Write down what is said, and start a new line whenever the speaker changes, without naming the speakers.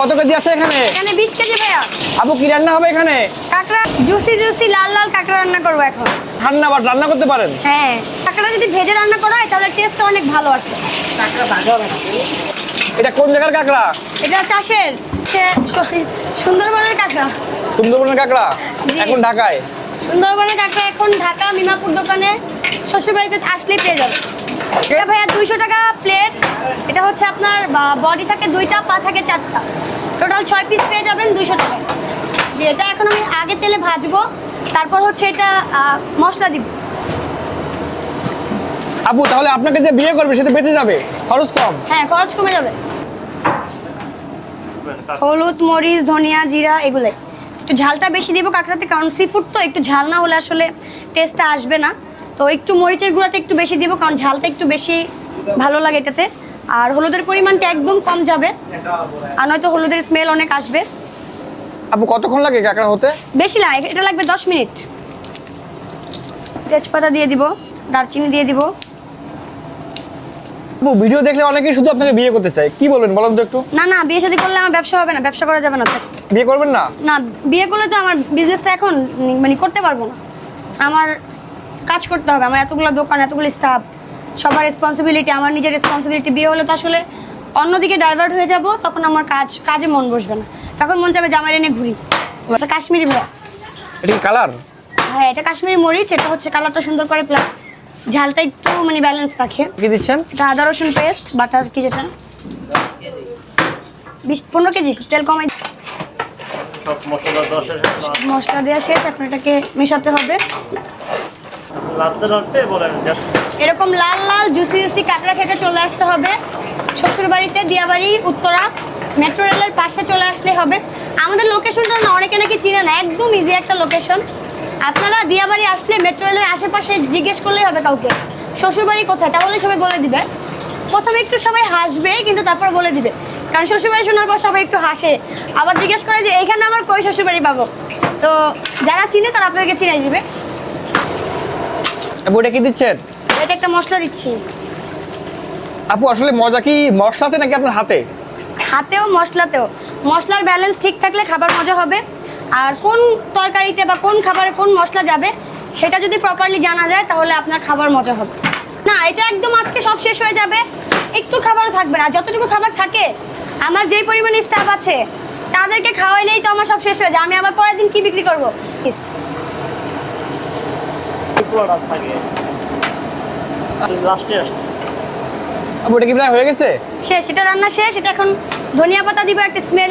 কত কেজি আছে এখানে?
এখানে বিশ কেজি ভাইয়া।
আপু কি রান্না হবে এখানে?
কাঁকড়া জুসি জুসি লাল লাল কাঁকড়া রান্না করব এখন।
ঠান্ডা বা রান্না করতে পারেন?
হ্যাঁ কাঁকড়া যদি ভেজে রান্না করা হয় তাহলে টেস্টটা অনেক ভালো আসে।
এটা কোন জায়গার কাঁকড়া?
এটা চাষের সে সুন্দরবনের কাঁকড়া।
সুন্দরবনের কাঁকড়া? এখন ঢাকায়?
সুন্দরবনের কাঁকড়া এখন ঢাকা মিমাপুর দোকানে। শ্বশুরবাড়িতে আসলেই পেয়ে যাবে। এটা ভাইয়া দুইশো টাকা প্লেট এটা হচ্ছে আপনার বডি থাকে দুইটা পা থাকে চারটা। টোটাল ছয় পিস পেয়ে যাবেন দুইশো টাকা যে এটা এখন আমি আগে তেলে ভাজবো তারপর হচ্ছে এটা মশলা দিব।
আপু তাহলে আপনাকে যে বিয়ে করবে সেটা বেঁচে যাবে। খরচ কম।
হ্যাঁ খরচ কমে যাবে। হলুদ মরিচ ধনিয়া জিরা এগুলাই। একটু ঝালটা বেশি দিব কাঁকড়াতে কারণ সি ফুড তো একটু ঝাল না হলে আসলে টেস্টটা আসবে না। তো একটু মরিচের গুঁড়াটা একটু বেশি দিব কারণ ঝালটা একটু বেশি ভালো লাগে এটাতে। আর হলুদের পরিমাণটা একদম কম যাবে আর নয়তো হলুদের স্মেল অনেক আসবে।
আপু কতক্ষণ লাগে কাঁকড়া হতে?
বেশি লাগে এটা লাগবে দশ মিনিট। তেজপাতা দিয়ে দিব দারচিনি দিয়ে দিব।
ভিডিও দেখলে অনেকেই শুধু আপনাকে বিয়ে করতে চায়। কি বলবেন বলেন তো একটু।
না না বিয়ে শাদী করলে আমার ব্যবসা হবে না ব্যবসা করা যাবে না
বিয়ে করবেন না?
না বিয়ে করলে তো আমার বিজনেসটা এখন মানে করতে পারব না। আমার কাজ করতে হবে। আমার এতগুলো দোকান এতগুলো স্টাফ সবার রেসপন্সিবিলিটি আমার নিজের রেসপন্সিবিলিটি বিয়ে হলে তো আসলে অন্যদিকে ডাইভার্ট হয়ে যাব তখন আমার কাজ কাজে মন বসবে না। তখন মন যাবে জামাই এনে ঘুরি। এটা কাশ্মীরি ভাইয়া।
এটা কি কালার
হ্যাঁ এটা কাশ্মীরি মরিচ এটা হচ্ছে কালারটা সুন্দর করে প্লাস ঝালটা একটু মানে ব্যালেন্স রাখে।
কি দিচ্ছেন?
এটা আদা রসুন পেস্ট বাটার কি যেটা? বিশ পনেরো কেজি তেল কমাই
সব মশলা দশের
মশলা দেওয়া শেষ এখন এটাকে মেশাতে হবে। এরকম লাল লাল জুসি জুসি কাঁকড়া খেতে চলে আসতে হবে। শ্বশুর বাড়িতে দিয়াবাড়ি, উত্তরা, মেট্রো রেলের পাশে চলে আসলে হবে। আমাদের লোকেশনটা না, অনেকে নাকি চিনে না, একদম ইজি একটা লোকেশন আপনারা দিয়াবাড়ি আসলে মেট্রো রেলের আশেপাশে জিজ্ঞেস করলেই হবে কাউকে। শ্বশুর বাড়ি কোথায়? তাহলে সবাই বলে দিবে। প্রথমে একটু সবাই হাসবে, কিন্তু তারপর বলে দিবে। কারণ শ্বশুর বাড়ি শোনার পর সবাই একটু হাসে। আবার জিজ্ঞেস করে যে এখানে আমার কই শ্বশুর বাড়ি পাবো? তো যারা চিনে তারা আপনাদেরকে চিনাই দিবে।
আপু এটা কি দিচ্ছেন?
এটা একটা মশলা দিচ্ছি।
আপু আসলে মজা কি মশলাতে নাকি আপনার হাতে?
হাতেও মশলাতেও। মশলার ব্যালেন্স ঠিক থাকলে খাবার মজা হবে। আর কোন তরকারিতে বা কোন খাবারে কোন মশলা যাবে সেটা যদি প্রপারলি জানা যায় তাহলে আপনার খাবার মজা হবে। না এটা একদম আজকে সব শেষ হয়ে যাবে। একটু খাবারও থাকবে না। যতটুকু খাবার থাকে আমার যেই পরিমাণে স্টাফ আছে তাদেরকে খাওয়াইলেই তো আমার সব শেষ হয়ে যায়। আমি আবার পরের দিন কি বিক্রি করব?
টুকরোটা থাকে। লাস্টে আসছে।
আপু এটা কি প্রায় হয়ে গেছে?
শেষ এটা রান্না শেষ এটা এখন ধনিয়া পাতা দিব একটা স্মেল